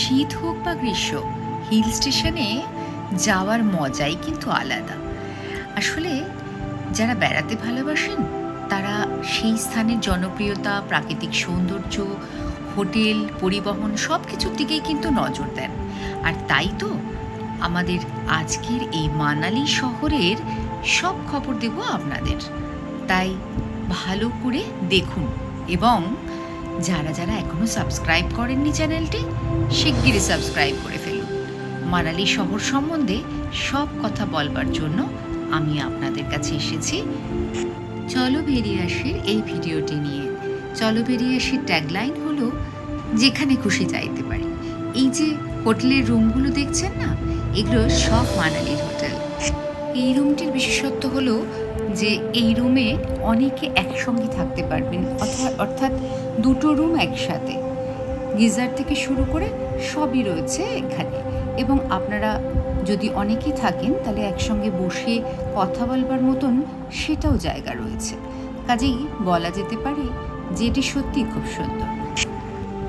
শীত হোক বা গ্রীষ্ম হিল স্টেশনে যাওয়ার মজাই কিন্তু আলাদা। আসলে যারা বেড়াতে ভালোবাসেন, তারা সেই স্থানের জনপ্রিয়তা, প্রাকৃতিক সৌন্দর্য, হোটেল, পরিবহন সব কিছুর দিকেই কিন্তু নজর দেন। আর তাই তো আমাদের আজকের এই মানালি শহরের সব খবর দেব আপনাদের। তাই ভালো করে দেখুন এবং যারা যারা এখনও সাবস্ক্রাইব করেননি চ্যানেলটি, শিগগিরই সাবস্ক্রাইব করে ফেলুন। মানালি শহর সম্বন্ধে সব কথা বলবার জন্য আমি আপনাদের কাছে এসেছি। চলো বেরিয়ে আসির এই ভিডিওটি নিয়ে। চলো বেরিয়ে আসির ট্যাগলাইন হলো, যেখানে খুশি যাইতে পারি। এই যে হোটেলের রুমগুলো দেখছেন না, এগুলো সব মানালির হোটেল। এই রুমটির বিশেষত্ব হলো যে এই রুমে অনেকে একসঙ্গে থাকতে পারবেন অর্থাৎ অর্থাৎ দুটো রুম একসাথে। গিজার থেকে শুরু করে সবই রয়েছে এখানে। এবং আপনারা যদি অনেকেই থাকেন, তাহলে একসঙ্গে বসে কথা বলবার মতন সেটাও জায়গা রয়েছে। কাজেই বলা যেতে পারে যে এটি সত্যি খুব সুন্দর।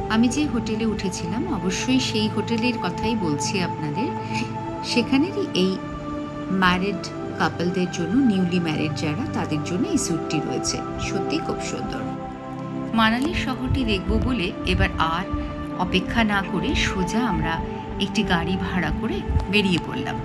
আমি যে হোটেলে উঠেছিলাম, অবশ্যই সেই হোটেলের কথাই বলছি আপনাদের। সেখানেরই এই ম্যারিড কাপলদের জন্য নিউলি ম্যারিড যারা, তাদের জন্য এই স্যুটটি রয়েছে। সত্যি খুব সুন্দর। মানালি শহরটি দেখব বলে এবার আর অপেক্ষা না করে সোজা আমরা একটি গাড়ি ভাড়া করে বেরিয়ে পড়লাম।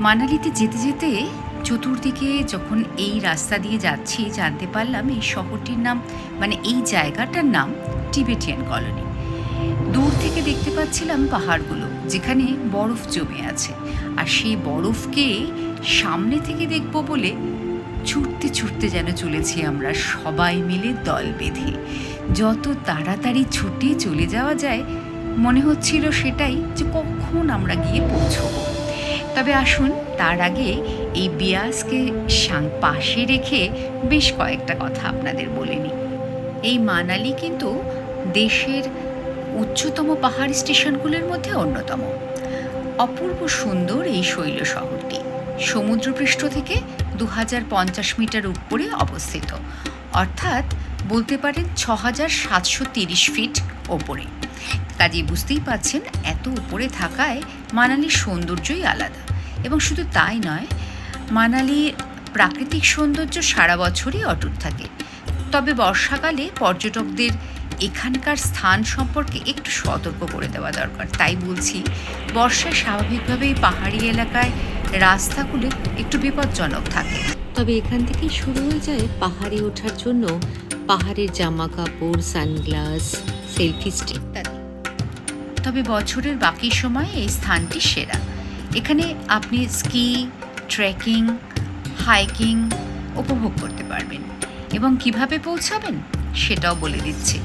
মানালিতে যেতে যেতে চতুর্দিকে যখন এই রাস্তা দিয়ে যাচ্ছি জানতে পারলাম এই শহরটির নাম মানে এই জায়গাটার নাম টিবেটিয়ান কলোনি। দূর থেকে দেখতে পাচ্ছিলাম পাহাড়গুলো, যেখানে বরফ জমে আছে। আর সেই বরফকে সামনে থেকে দেখব বলে ছুটতে ছুটতে যেন চলেছি আমরা সবাই মিলে দল বেঁধে। যত তাড়াতাড়ি ছুটে চলে যাওয়া যায়, মনে হচ্ছিল সেটাই যে কখন আমরা গিয়ে পৌঁছবো। তবে আসুন, তার আগে এই বিয়াসকে পাশে রেখে বেশ কয়েকটা কথা আপনাদের বলে নিই। এই মানালি কিন্তু দেশের উচ্চতম পাহাড়ি স্টেশনগুলোর মধ্যে অন্যতম। অপূর্ব সুন্দর এই শৈল শহরটি। সমুদ্রপৃষ্ঠ থেকে দু হাজার পঞ্চাশ মিটার উপরে অবস্থিত। অর্থাৎ বলতে পারেন ছ হাজার সাতশো তিরিশ ফিট ওপরে। কাজে বুঝতেই পাচ্ছেন এত উপরে থাকায় মানালির সৌন্দর্যই আলাদা। এবং শুধু তাই নয়, মানালির প্রাকৃতিক সৌন্দর্য সারা বছরই অটুট থাকে। তবে বর্ষাকালে পর্যটকদের এখানকার স্থান সম্পর্কে একটু সতর্ক করে দেওয়া দরকার। তাই বলছি বর্ষায় স্বাভাবিকভাবেই পাহাড়ি এলাকায় রাস্তাগুলো একটু বিপজ্জনক থাকে। তবে এখান থেকেই শুরু হয়ে যায় পাহাড়ে ওঠার জন্য পাহাড়ের জামা কাপড় সানগ্লাস সেলফি স্টিক ইত্যাদি। তবে বছরের বাকি সময় এই স্থানটি সেরা। এখানে আপনি স্কি ট্রেকিং হাইকিং উপভোগ করতে পারবেন। এবং কীভাবে পৌঁছাবেন সেটাও বলে দিচ্ছি।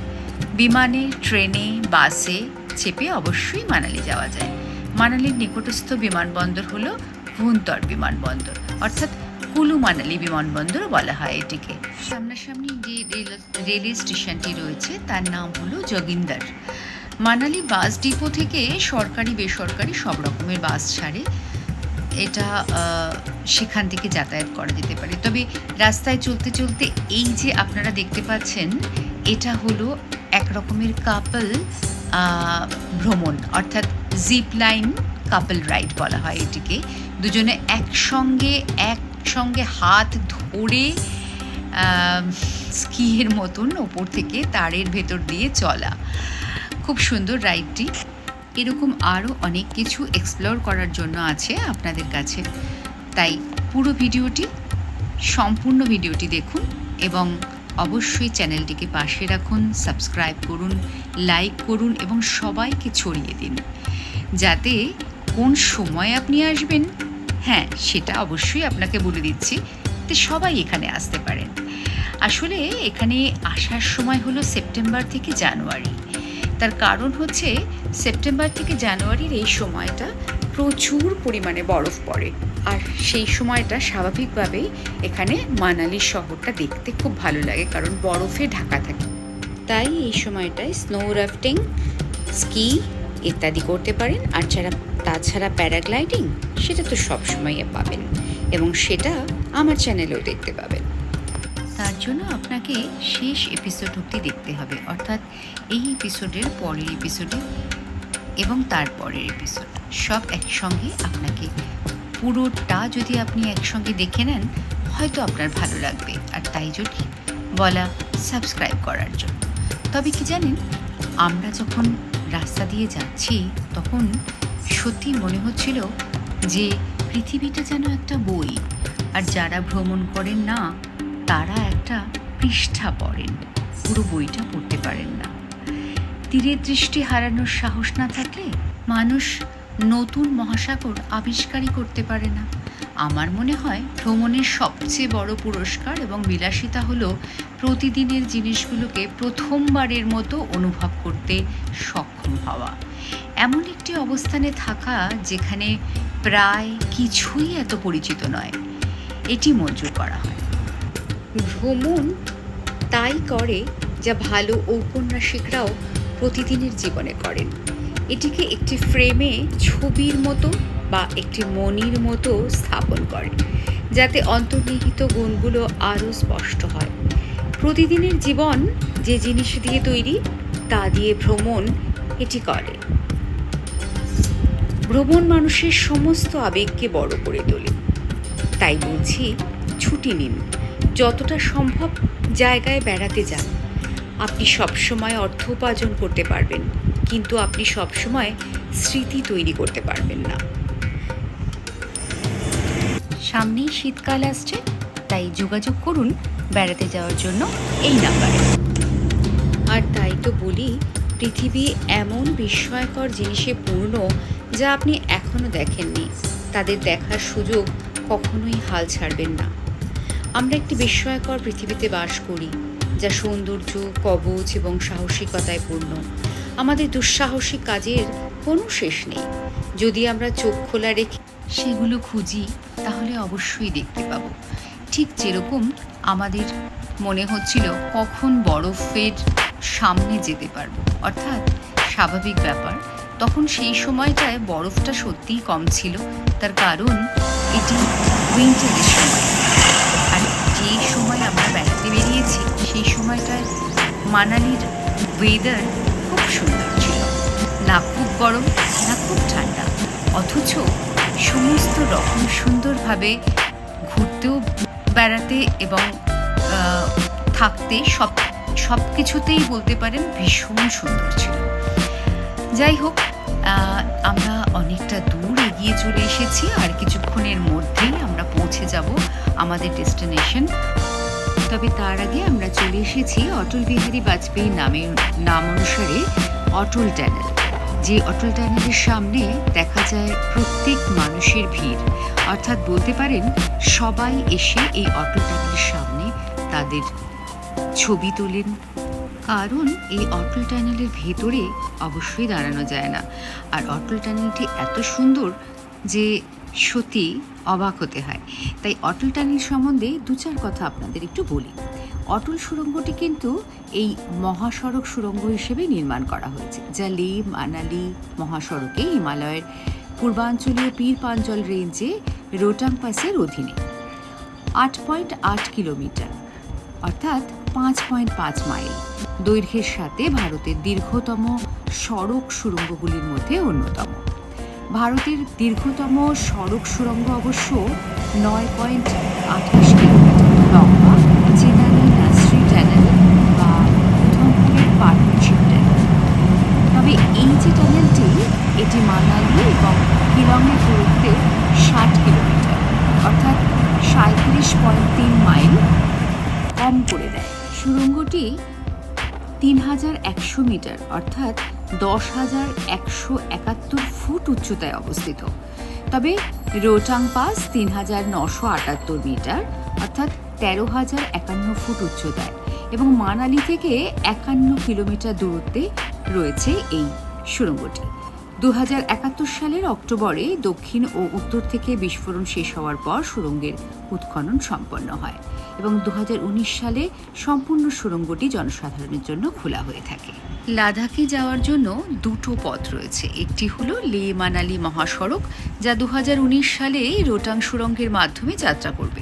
বিমানে ট্রেনে বাসে চেপে অবশ্যই মানালি যাওয়া যায়। মানালির নিকটস্থ বিমানবন্দর হলো ভুন্তর বিমানবন্দর, অর্থাৎ কুলু মানালি বিমানবন্দর বলা হয় এটিকে। সামনাসামনি যে রেল, রেলওয়ে স্টেশনটি রয়েছে, তার নাম হলো যোগিন্দার মানালি বাস ডিপো থেকে সরকারি, বেসরকারি সব রকমের বাস ছাড়ে। এটা সেখান থেকে যাতায়াত করা যেতে পারে। তবে রাস্তায় চলতে চলতে এই যে আপনারা দেখতে পাচ্ছেন, এটা হলো এক রকমের কাপল ভ্রমণ, অর্থাৎ জিপ লাইন কাপল রাইড বলা হয় এটিকে। দুজনে একসঙ্গে একসঙ্গে হাত ধরে স্কিয়ের মতন ওপর থেকে তারের ভেতর দিয়ে চলা। খুব সুন্দর রাইডটি। এরকম আরও অনেক কিছু এক্সপ্লোর করার জন্য আছে আপনাদের কাছে। তাই পুরো ভিডিওটি, সম্পূর্ণ ভিডিওটি দেখুন এবং অবশ্যই চ্যানেলটিকে পাশে রাখুন সাবস্ক্রাইব করুন লাইক করুন এবং সবাইকে ছড়িয়ে দিন। যাতে কোন সময় আপনি আসবেন হ্যাঁ সেটা অবশ্যই আপনাকে বলে দিচ্ছি তো সবাই এখানে আসতে পারেন। আসলে এখানে আসার সময় হলো সেপ্টেম্বর থেকে জানুয়ারি। তার কারণ হচ্ছে সেপ্টেম্বর থেকে জানুয়ারির এই সময়টা প্রচুর পরিমাণে বরফ পড়ে। আর সেই সময়টা স্বাভাবিকভাবেই এখানে মানালি শহরটা দেখতে খুব ভালো লাগে, কারণ বরফে ঢাকা থাকে। তাই এই সময়টায় স্নো রাফটিং স্কি ইত্যাদি করতে পারেন। আর ছাড়া তাছাড়া প্যারাগ্লাইডিং সেটা তো সবসময় পাবেন এবং সেটা আমার চ্যানেলেও দেখতে পাবেন। তার জন্য আপনাকে শেষ এপিসোড অবধি দেখতে হবে, অর্থাৎ এই এপিসোডের পরের এপিসোডে এবং তারপরের এপিসোড সব একসঙ্গে আপনাকে পুরোটা যদি আপনি একসঙ্গে দেখে নেন, হয়তো আপনার ভালো লাগবে। আর তাই জন্যই বলা সাবস্ক্রাইব করার জন্য। তবে কি জানেন, আমরা যখন রাস্তা দিয়ে যাচ্ছি, তখন সত্যি মনে হচ্ছিল যে পৃথিবীটা যেন একটা বই, আর যারা ভ্রমণ করেন না, তারা একটা পৃষ্ঠা পড়েন। পুরো বইটা পড়তে পারেন না। তীরের দৃষ্টি হারানোর সাহস না থাকলে মানুষ নতুন মহাসাগর আবিষ্কারই করতে পারে না। আমার মনে হয় ভ্রমণের সবচেয়ে বড় পুরস্কার এবং বিলাসিতা হলো প্রতিদিনের জিনিসগুলোকে প্রথমবারের মতো অনুভব করতে সক্ষম হওয়া। এমন একটি অবস্থানে থাকা যেখানে প্রায় কিছুই এত পরিচিত নয়। এটি মঞ্জুর করা হয়। ভ্রমণ তাই করে যা ভালো ঔপন্যাসিকরাও প্রতিদিনের জীবনে করেন। এটিকে একটি ফ্রেমে ছবির মতো বা একটি মনির মতো স্থাপন করে যাতে অন্তর্নিহিত গুণগুলো আরও স্পষ্ট হয়। প্রতিদিনের জীবন যে জিনিস দিয়ে তৈরি, তা দিয়ে ভ্রমণ এটি করে। ভ্রমণ মানুষের সমস্ত আবেগকে বড় করে তোলে। তাই বলছি ছুটি নিন। যতটা সম্ভব জায়গায় বেড়াতে যান। আপনি সবসময় অর্থ উপার্জন করতে পারবেন, কিন্তু আপনি সবসময় স্মৃতি তৈরি করতে পারবেন না। সামনেই শীতকাল আসছে, তাই যোগাযোগ করুন বেড়াতে যাওয়ার জন্য এই নাম্বারে। আর তাই তো বলি, পৃথিবী এমন বিস্ময়কর জিনিসে পূর্ণ যা আপনি এখনও দেখেননি, তাদের দেখার সুযোগ কখনোই হাল ছাড়বেন না। আমরা একটি বিস্ময়কর পৃথিবীতে বাস করি, যা সৌন্দর্য, কবচ এবং সাহসিকতায় পূর্ণ। আমাদের দুঃসাহসিক কাজের কোনো শেষ নেই। যদি আমরা চোখ খোলা রেখে সেগুলো খুঁজি, তাহলে অবশ্যই দেখতে পাবো। ঠিক যেরকম আমাদের মনে হচ্ছিল কখন বরফের সামনে যেতে পারব, অর্থাৎ স্বাভাবিক ব্যাপার তখন সেই সময়টায় বরফটা সত্যিই কম ছিল। তার কারণ এটি উইন্টারের সময়। আর যে সময় আমরা বেড়াতে বেরিয়েছি, সেই সময়টায় মানালির ওয়েদার খুব সুন্দর ছিল। না খুব গরম, না খুব ঠান্ডা। অথচ সমস্ত রকম সুন্দরভাবে ঘুরতেও, বেড়াতে এবং থাকতে সব সব কিছুতেই বলতে পারেন ভীষণ সুন্দর ছিল। যাই হোক আমরা অনেকটা দূর এগিয়ে চলে এসেছি আর কিছুক্ষণের মধ্যেই আমরা পৌঁছে যাব আমাদের ডেস্টিনেশন। তবে তার আগে আমরা চলে এসেছি অটল বিহারী বাজপেয়ীর নামের নাম অনুসারে অটল ট্যানেল। যে অটল ট্যানেলের সামনে দেখা যায় প্রত্যেক মানুষের ভিড়। অর্থাৎ বলতে পারেন, সবাই এসে এই অটল ট্যানেলের সামনে তাদের ছবি তোলেন কারণ এই অটল ট্যানেলের ভেতরে অবশ্যই দাঁড়ানো যায় না। আর অটল ট্যানেলটি এত সুন্দর যে সত্যি অবাক হতে হয়। তাই অটল টানেল সম্বন্ধে দু চার কথা আপনাদের একটু বলি। অটল সুড়ঙ্গটি কিন্তু এই মহাসড়ক সুড়ঙ্গ হিসেবে নির্মাণ করা হয়েছে, যা লে মানালি মহাসড়কে হিমালয়ের পূর্বাঞ্চলীয় পীর পাঞ্চল রেঞ্জে রোটাং পাসের অধীনে। আট পয়েন্ট আট কিলোমিটার, অর্থাৎ পাঁচ পয়েন্ট পাঁচ মাইল। দৈর্ঘ্যের সাথে ভারতের দীর্ঘতম সড়ক সুড়ঙ্গগুলির মধ্যে অন্যতম। ভারতের দীর্ঘতম সড়ক সুড়ঙ্গ অবশ্য নয় পয়েন্ট আঠাশ কিলোমিটার লম্বা চেনানি নাসরি টানেল বা উধমপুরের পার্টনারশিপ টানেল তবে এই যে টানেলটি এটি মানালি এবং শিলংয়ের দূরত্বে ষাট কিলোমিটার, অর্থাৎ সাঁত্রিশ পয়েন্ট তিন মাইল কম করে দেয়। সুড়ঙ্গটি তিন হাজার একশো মিটার, অর্থাৎ দশ হাজার একশো একাত্তর ফুট উচ্চতায় অবস্থিত। তবে রোটাং পাস তিন হাজার নশো আটাত্তর মিটার, অর্থাৎ তেরো হাজার একান্ন ফুট উচ্চতায় এবং মানালি থেকে একান্ন কিলোমিটার দূরত্বে রয়েছে এই সুড়ঙ্গটি। দু হাজার একাত্তর সালের অক্টোবরে দক্ষিণ ও উত্তর থেকে বিস্ফোরণ শেষ হওয়ার পর সুড়ঙ্গের উৎখনন সম্পন্ন হয়। এবং দুহাজার উনিশ সালে সম্পূর্ণ সুড়ঙ্গটি জনসাধারণের জন্য খোলা হয়ে থাকে। লাদাখে যাওয়ার জন্য দুটো পথ রয়েছে। একটি হলো লে মানালি মহাসড়ক, যা দু হাজার উনিশ সালে রোটাং সুড়ঙ্গের মাধ্যমে যাত্রা করবে।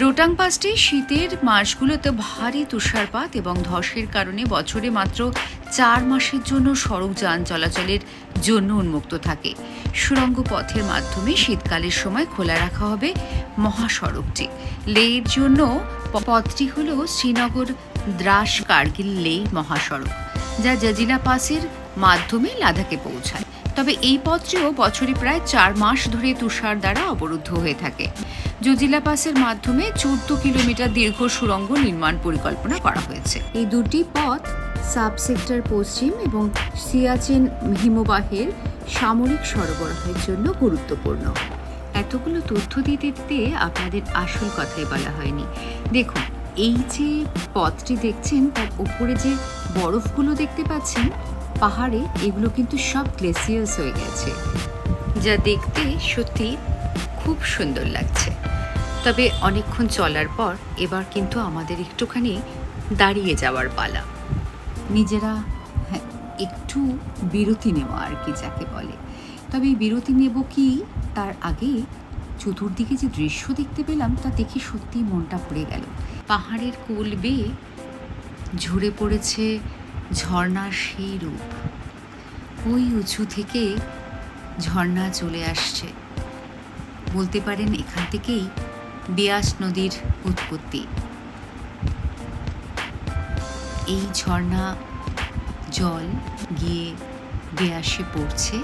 রোটাং পাসটি শীতের মাসগুলোতে ভারী তুষারপাত এবং ধসের কারণে বছরে মাত্র চার মাসের জন্য সড়ক যান চলাচলের জন্য উন্মুক্ত থাকে। সুড়ঙ্গ পথের মাধ্যমে শীতকালের সময় খোলা রাখা হবে মহাসড়কটি। লের জন্য পথটি হল শ্রীনগর দ্রাস কার্গিল লে মহাসড়ক, যা জাজিলা পাসের মাধ্যমে লাদাখে পৌঁছায়। তবে এই পথটিও বছরে প্রায় চার মাস ধরে তুষার দ্বারা অবরুদ্ধ হয়ে থাকে। জজিলা পাসের মাধ্যমে চোদ্দ কিলোমিটার দীর্ঘ সুড়ঙ্গ নির্মাণ পরিকল্পনা করা হয়েছে। এই দুটি পথ সাব সেক্টর পশ্চিম এবং সিয়াচেন হিমবাহের সামরিক সরবরাহের জন্য গুরুত্বপূর্ণ। এতগুলো তথ্য দিতে দিতে আপনাদের আসল কথাই বলা হয়নি। দেখুন, এই যে পথটি দেখছেন, তার উপরে যে বরফগুলো দেখতে পাচ্ছেন, পাহাড়ে এগুলো কিন্তু সব গ্লেসিয়ার্স হয়ে গেছে। যা দেখতে সত্যি খুব সুন্দর লাগছে। তবে অনেকক্ষণ চলার পর এবার কিন্তু আমাদের একটুখানি দাঁড়িয়ে যাওয়ার পালা। নিজেরা হ্যাঁ একটু বিরতি নেওয়া আর কি যাকে বলে। তবে এই বিরতি নেব কি, তার আগে চতুর্দিকে যে দৃশ্য দেখতে পেলাম, তা দেখে সত্যি মনটা পড়ে গেল। পাহাড়ের কোল বেয়ে ঝরে পড়েছে ঝর্ণার সেই রূপ। ওই উঁচু থেকে ঝর্ণা চলে আসছে। বলতে পারেন এখান থেকেই বেয়াস নদীর উৎপত্তি। এই ঝর্ণা জল গিয়ে বেয়াসে পড়ছে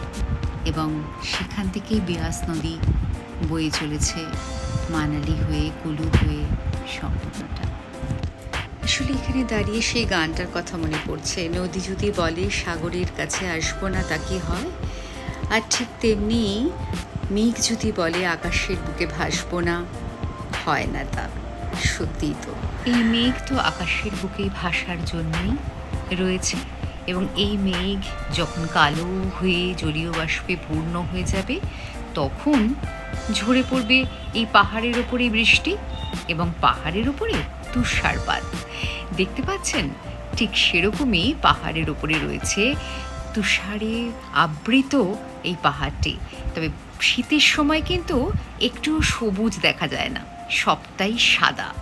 এবং সেখান থেকেই বেয়াস নদী বয়ে চলেছে, মানালি হয়ে কুলু হয়ে সম্পূর্ণটা আসলে এখানে দাঁড়িয়ে সেই গানটার কথা মনে পড়ছে। নদী যদি বলে সাগরের কাছে আসব না তা কি হয়? আর ঠিক তেমনি মেঘ যদি বলে আকাশের বুকে ভাসবো না, হয় না তা। সত্যিই তো। এই মেঘ তো আকাশের বুকে ভাসার জন্যই রয়েছে এবং এই মেঘ যখন কালো হয়ে জলীয় বাষ্পে পূর্ণ হয়ে যাবে, তখন ঝরে পড়বে এই পাহাড়ের ওপরে বৃষ্টি এবং পাহাড়ের ওপরে তুষারপাত দেখতে পাচ্ছেন? ঠিক সেরকমই পাহাড়ের ওপরে রয়েছে তুষারে আবৃত এই পাহাড়টি। তবে শীতের সময় কিন্তু একটু সবুজ দেখা যায় না। সবটাই সাদা।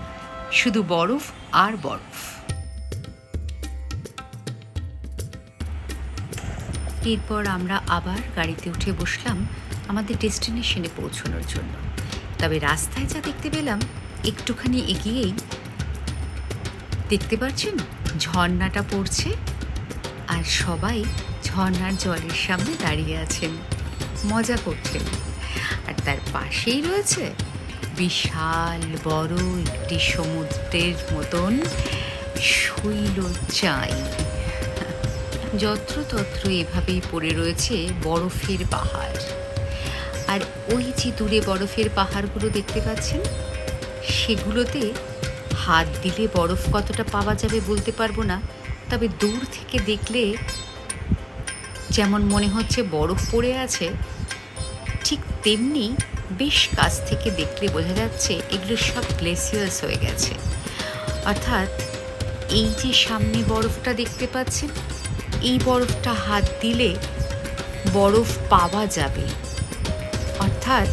শুধু বরফ আর বরফ। এরপর আমরা আবার গাড়িতে উঠে বসলাম আমাদের ডেস্টিনেশনে পৌঁছানোর জন্য। তবে রাস্তায় যা দেখতে পেলাম, একটুখানি এগিয়েই দেখতে পাচ্ছেন ঝর্ণাটা পড়ছে আর সবাই ঝর্ণার জলের সামনে দাঁড়িয়ে আছেন। মজা করছেন। আর তার পাশেই রয়েছে বিশাল বড় একটি সমুদ্রের মতন শৈল চাই। যত্রতত্র এভাবেই পড়ে রয়েছে বরফের পাহাড়। আর ওই যে দূরে বরফের পাহাড়গুলো দেখতে পাচ্ছেন, সেগুলোতে হাত দিলে বরফ কতটা পাওয়া যাবে বলতে পারব না, তবে দূর থেকে দেখলে যেমন মনে হচ্ছে বরফ পড়ে আছে, ঠিক তেমনি বেশ কাছ থেকে দেখলে বোঝা যাচ্ছে এগুলো সব গ্লেসিয়ার্স হয়ে গেছে। অর্থাৎ এই যে সামনে বরফটা দেখতে পাচ্ছেন, এই বরফটা হাত দিলে বরফ পাওয়া যাবে। অর্থাৎ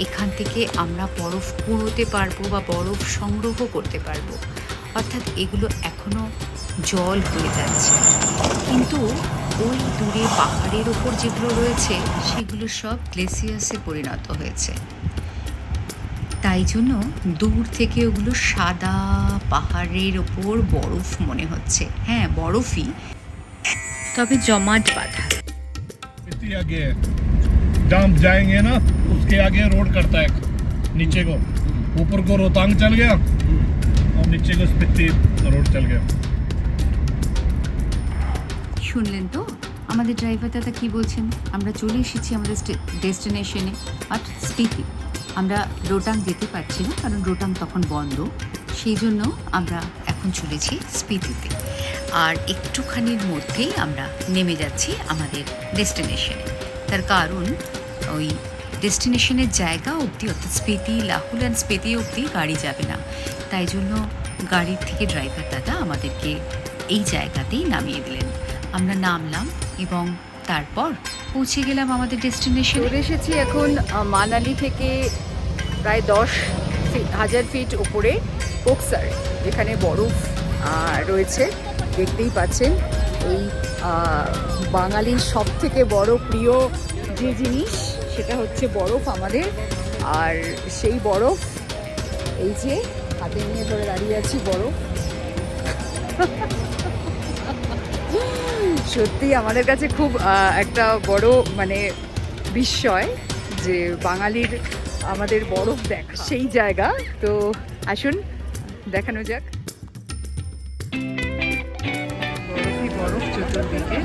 এখান থেকে আমরা বরফ কুড়োতে পারব বা বরফ সংগ্রহ করতে পারব। অর্থাৎ এগুলো এখনও জল হয়ে যাচ্ছে। কিন্তু ওই দূরে পাহাড়ের ওপর যেগুলো রয়েছে সেগুলো সব গ্লেসিয়াসে পরিণত হয়েছে তাই জন্য দূর থেকে ওগুলো সাদা পাহাড়ের ওপর বরফ মনে হচ্ছে হ্যাঁ বরফই তবে জমাট বাঁধা इतनी आगे है जहाँ जाएंगे ना उसके आगे रोड करता है नीचे को ऊपर को रोहतांग चल गया और नीचे को स्पीति रोड चल गया শুনলেন তো? আমাদের ড্রাইভার দাদা কি বলছেন? আমরা চলে এসেছি আমাদের ডেস্টিনেশনে অর্থাৎ স্পিতি আমরা রোটাং যেতে পারছি না, কারণ রোটাং তখন বন্ধ। সেই জন্য আমরা এখন চলেছি স্পিতিতে আর একটুখানির মধ্যেই আমরা নেমে যাচ্ছি আমাদের ডেস্টিনেশনে তার কারণ, ওই ডেস্টিনেশনের জায়গা অবধি, অর্থাৎ স্পিতি লাহুল অ্যান্ড স্পিতি অবধি গাড়ি যাবে না। তাই জন্য গাড়ির থেকে ড্রাইভার দাদা আমাদেরকে এই জায়গাতেই নামিয়ে দিলেন। আমরা নামলাম এবং তারপর পৌঁছে গেলাম আমাদের ডেস্টিনেশনে এসেছি এখন মানালি থেকে প্রায় দশ হাজার ফিট উপরে কোকসার যেখানে বরফ রয়েছে। দেখতেই পাচ্ছেন, এই বাঙালির সব থেকে বড় প্রিয় যে জিনিস, সেটা হচ্ছে বরফ আমাদের। আর সেই বরফ, এই যে হাতে নিয়ে ধরে দাঁড়িয়ে আছি বরফ। সত্যি আমাদের কাছে খুব একটা বড় মানে বিস্ময় যে বাঙালির আমাদের বরফ দেখ। সেই জায়গা। তো আসুন দেখানো যাক। বরফই বরফ চতুর্দিকে।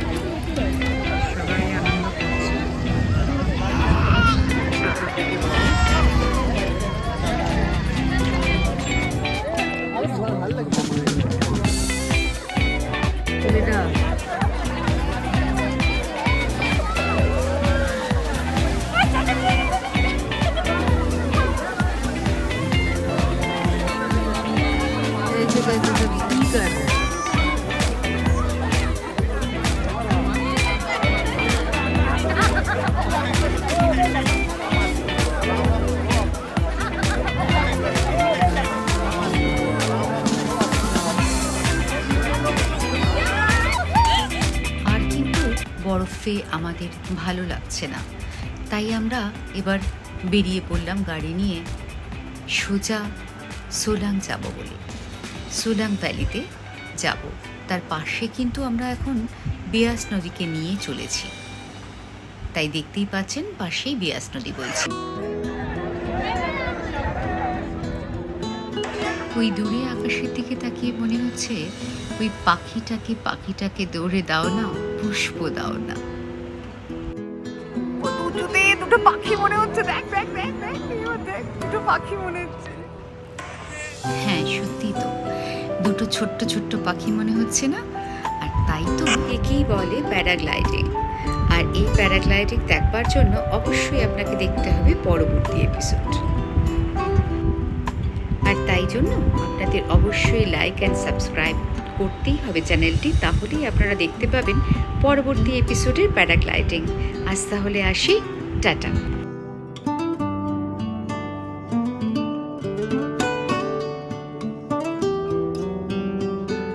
ভালো লাগছে না। তাই আমরা এবার বেরিয়ে পড়লাম গাড়ি নিয়ে সোজা সোলাং যাব বলে। সোলাং ভ্যালিতে যাব। তার পাশে কিন্তু আমরা এখন বিয়াস নদীকে নিয়ে চলেছি। তাই দেখতেই পাচ্ছেন পাশেই বিয়াস নদী বলছি ওই দূরে আকাশের দিকে তাকিয়ে মনে হচ্ছে ওই পাখিটাকে পাখিটাকে দৌড়ে দাও না, পুষ্প দাও না। দুটো পাখি মনে হচ্ছে। দেখ দেখ দেখ দেখ দেখ, দুটো পাখি মনে হচ্ছে। হ্যাঁ সত্যি তো। দুটো ছোট্ট ছোট্ট পাখি মনে হচ্ছে না? আর তাই তো একেই বলে প্যারাগ্লাইডিং। আর এই প্যারাগ্লাইডিং দেখবার জন্য অবশ্যই আপনাকে দেখতে হবে পরবর্তী এপিসোড আর তাই জন্য আপনাদের অবশ্যই লাইক অ্যান্ড সাবস্ক্রাইব করতেই হবে চ্যানেলটি তাহলেই আপনারা দেখতে পাবেন পরবর্তী এপিসোডের প্যারাগ্লাইডিং। আজ তাহলে আসি। টাটা।